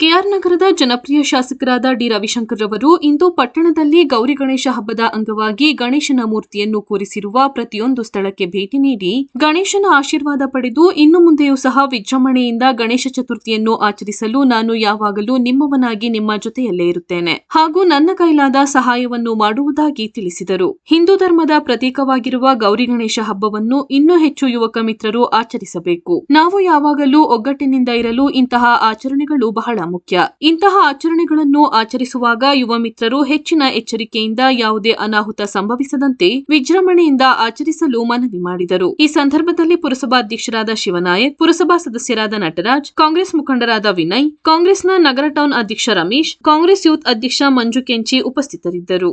K R ನಗರದ ಜನಪ್ರಿಯ ಶಾಸಕರಾದ ಡಿ ರವಿಶಂಕರ್ ರವರು ಇಂದು ಪಟ್ಟಣದಲ್ಲಿ ಗೌರಿ ಗಣೇಶ ಹಬ್ಬದ ಅಂಗವಾಗಿ ಗಣೇಶನ ಮೂರ್ತಿಯನ್ನು ಕೂರಿಸಿರುವ ಪ್ರತಿಯೊಂದು ಸ್ಥಳಕ್ಕೆ ಭೇಟಿ ನೀಡಿ ಗಣೇಶನ ಆಶೀರ್ವಾದ ಪಡೆದು ಇನ್ನು ಮುಂದೆಯೂ ಸಹ ವಿಜೃಂಭಣೆಯಿಂದ ಗಣೇಶ ಚತುರ್ಥಿಯನ್ನು ಆಚರಿಸಲು ನಾನು ಯಾವಾಗಲೂ ನಿಮ್ಮವನಾಗಿ ನಿಮ್ಮ ಜೊತೆಯಲ್ಲೇ ಇರುತ್ತೇನೆ ಹಾಗೂ ನನ್ನ ಕೈಲಾದ ಸಹಾಯವನ್ನು ಮಾಡುವುದಾಗಿ ತಿಳಿಸಿದರು. ಹಿಂದೂ ಧರ್ಮದ ಪ್ರತೀಕವಾಗಿರುವ ಗೌರಿ ಗಣೇಶ ಹಬ್ಬವನ್ನು ಇನ್ನೂ ಹೆಚ್ಚು ಯುವಕ ಮಿತ್ರರು ಆಚರಿಸಬೇಕು. ನಾವು ಯಾವಾಗಲೂ ಒಗ್ಗಟ್ಟಿನಿಂದ ಇರಲು ಇಂತಹ ಆಚರಣೆಗಳು ಬಹಳ ಮುಖ್ಯ ಇಂತಹ ಆಚರಣೆಗಳನ್ನು ಆಚರಿಸುವಾಗ ಯುವ ಮಿತ್ರರು ಹೆಚ್ಚಿನ ಎಚ್ಚರಿಕೆಯಿಂದ ಯಾವುದೇ ಅನಾಹುತ ಸಂಭವಿಸದಂತೆ ವಿಜೃಂಭಣೆಯಿಂದ ಆಚರಿಸಲು ಮನವಿ ಮಾಡಿದರು. ಈ ಸಂದರ್ಭದಲ್ಲಿ ಪುರಸಭಾಧ್ಯಕ್ಷರಾದ ಶಿವನಾಯಕ್, ಪುರಸಭಾ ಸದಸ್ಯರಾದ ನಟರಾಜ್, ಕಾಂಗ್ರೆಸ್ ಮುಖಂಡರಾದ ವಿನಯ್, ಕಾಂಗ್ರೆಸ್ನ ನಗರ ಟೌನ್ ಅಧ್ಯಕ್ಷ ರಮೇಶ್, ಕಾಂಗ್ರೆಸ್ ಯೂತ್ ಅಧ್ಯಕ್ಷ ಮಂಜು ಕೆಂಚಿ ಉಪಸ್ಥಿತರಿದ್ದರು.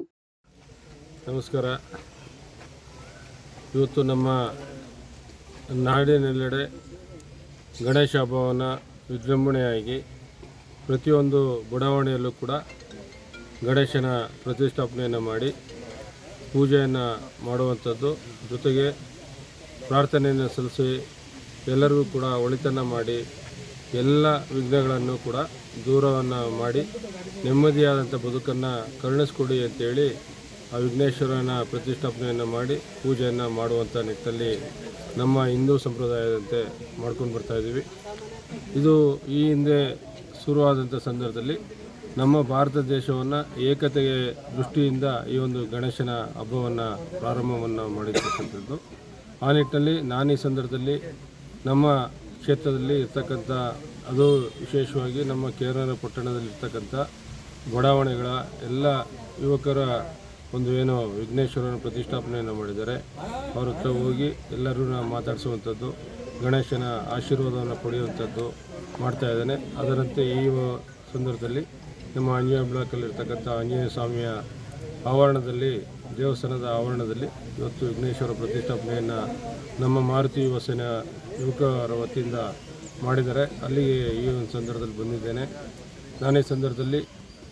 ನಮಸ್ಕಾರ. ಇವತ್ತು ನಮ್ಮ ನಾಡಿನೆಲ್ಲೆಡೆ ಗಣೇಶ ಹಬ್ಬವನ್ನು ವಿಜೃಂಭಣೆಯಾಗಿ ಪ್ರತಿಯೊಂದು ಬಡಾವಣೆಯಲ್ಲೂ ಕೂಡ ಗಣೇಶನ ಪ್ರತಿಷ್ಠಾಪನೆಯನ್ನು ಮಾಡಿ ಪೂಜೆಯನ್ನು ಮಾಡುವಂಥದ್ದು. ಜೊತೆಗೆ ಪ್ರಾರ್ಥನೆಯನ್ನು ಸಲ್ಲಿಸಿ ಎಲ್ಲರಿಗೂ ಕೂಡ ಒಳಿತನ್ನು ಮಾಡಿ ಎಲ್ಲ ವಿಘ್ನಗಳನ್ನು ಕೂಡ ದೂರವನ್ನು ಮಾಡಿ ನೆಮ್ಮದಿಯಾದಂಥ ಬದುಕನ್ನು ಕರುಣಿಸ್ಕೊಡಿ ಅಂತೇಳಿ ಆ ವಿಘ್ನೇಶ್ವರನ ಪ್ರತಿಷ್ಠಾಪನೆಯನ್ನು ಮಾಡಿ ಪೂಜೆಯನ್ನು ಮಾಡುವಂಥ ನಿಟ್ಟಲ್ಲಿ ನಮ್ಮ ಹಿಂದೂ ಸಂಪ್ರದಾಯದಂತೆ ಮಾಡ್ಕೊಂಡು ಬರ್ತಾ ಇದ್ದೀವಿ. ಇದು ಈ ಹಿಂದೆ ಶುರುವಾದಂಥ ಸಂದರ್ಭದಲ್ಲಿ ನಮ್ಮ ಭಾರತ ದೇಶವನ್ನು ಏಕತೆಗೆ ದೃಷ್ಟಿಯಿಂದ ಈ ಒಂದು ಗಣೇಶನ ಹಬ್ಬವನ್ನು, ಪ್ರಾರಂಭವನ್ನು ಮಾಡಿರ್ತಕ್ಕಂಥದ್ದು. ಆ ನಿಟ್ಟಿನಲ್ಲಿ ನಾನು ಈ ಸಂದರ್ಭದಲ್ಲಿ ನಮ್ಮ ಕ್ಷೇತ್ರದಲ್ಲಿ ಇರ್ತಕ್ಕಂಥ, ಅದು ವಿಶೇಷವಾಗಿ ನಮ್ಮ ಕೇರಳ ಪಟ್ಟಣದಲ್ಲಿ ಇರ್ತಕ್ಕಂಥ ಬಡಾವಣೆಗಳ ಎಲ್ಲ ಯುವಕರ ಒಂದು ಏನು ವಿಘ್ನೇಶ್ವರನ ಪ್ರತಿಷ್ಠಾಪನೆಯನ್ನು ಮಾಡಿದ್ದಾರೆ. ಅವ್ರ ಹತ್ರ ಹೋಗಿ ಎಲ್ಲರೂ ಮಾತಾಡಿಸುವಂಥದ್ದು, ಗಣೇಶನ ಆಶೀರ್ವಾದವನ್ನು ಪಡೆಯುವಂಥದ್ದು ಮಾಡ್ತಾ ಇದ್ದಾನೆ. ಅದರಂತೆ ಈ ಸಂದರ್ಭದಲ್ಲಿ ನಮ್ಮ ಆಂಜನೇಯ ಬ್ಲಾಕಲ್ಲಿರ್ತಕ್ಕಂಥ ಆಂಜನೇಯ ಸ್ವಾಮಿಯ ಆವರಣದಲ್ಲಿ, ದೇವಸ್ಥಾನದ ಆವರಣದಲ್ಲಿ ಇವತ್ತು ವಿಘ್ನೇಶ್ವರ ಪ್ರತಿಷ್ಠಾಪನೆಯನ್ನು ನಮ್ಮ ಮಾರುತಿ ಯುವ ಸೇನೆಯ ಯುವಕರ ವತಿಯಿಂದ ಮಾಡಿದ್ದಾರೆ. ಅಲ್ಲಿಗೆ ಈ ಒಂದು ಸಂದರ್ಭದಲ್ಲಿ ಬಂದಿದ್ದೇನೆ. ನಾನೇ ಸಂದರ್ಭದಲ್ಲಿ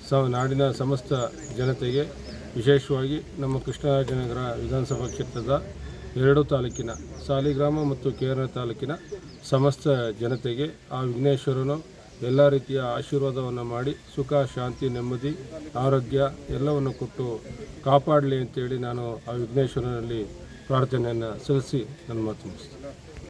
ಸ, ನಾಡಿನ ಸಮಸ್ತ ಜನತೆಗೆ ವಿಶೇಷವಾಗಿ ನಮ್ಮ ಕೃಷ್ಣರಾಜನಗರ ವಿಧಾನಸಭಾ ಕ್ಷೇತ್ರದ ಎರಡು ತಾಲೂಕಿನ ಸಾಲಿಗ್ರಾಮ ಮತ್ತು ಕೇರಳ ತಾಲೂಕಿನ ಸಮಸ್ತ ಜನತೆಗೆ ಆ ವಿಘ್ನೇಶ್ವರನು ಎಲ್ಲ ರೀತಿಯ ಆಶೀರ್ವಾದವನ್ನು ಮಾಡಿ ಸುಖ, ಶಾಂತಿ, ನೆಮ್ಮದಿ, ಆರೋಗ್ಯ ಎಲ್ಲವನ್ನು ಕೊಟ್ಟು ಕಾಪಾಡಲಿ ಅಂತೇಳಿ ನಾನು ಆ ವಿಘ್ನೇಶ್ವರನಲ್ಲಿ ಪ್ರಾರ್ಥನೆಯನ್ನು ಸಲ್ಲಿಸಿ ನನ್ನ ಮಾತು ಮುಗಿಸ್ತೀನಿ.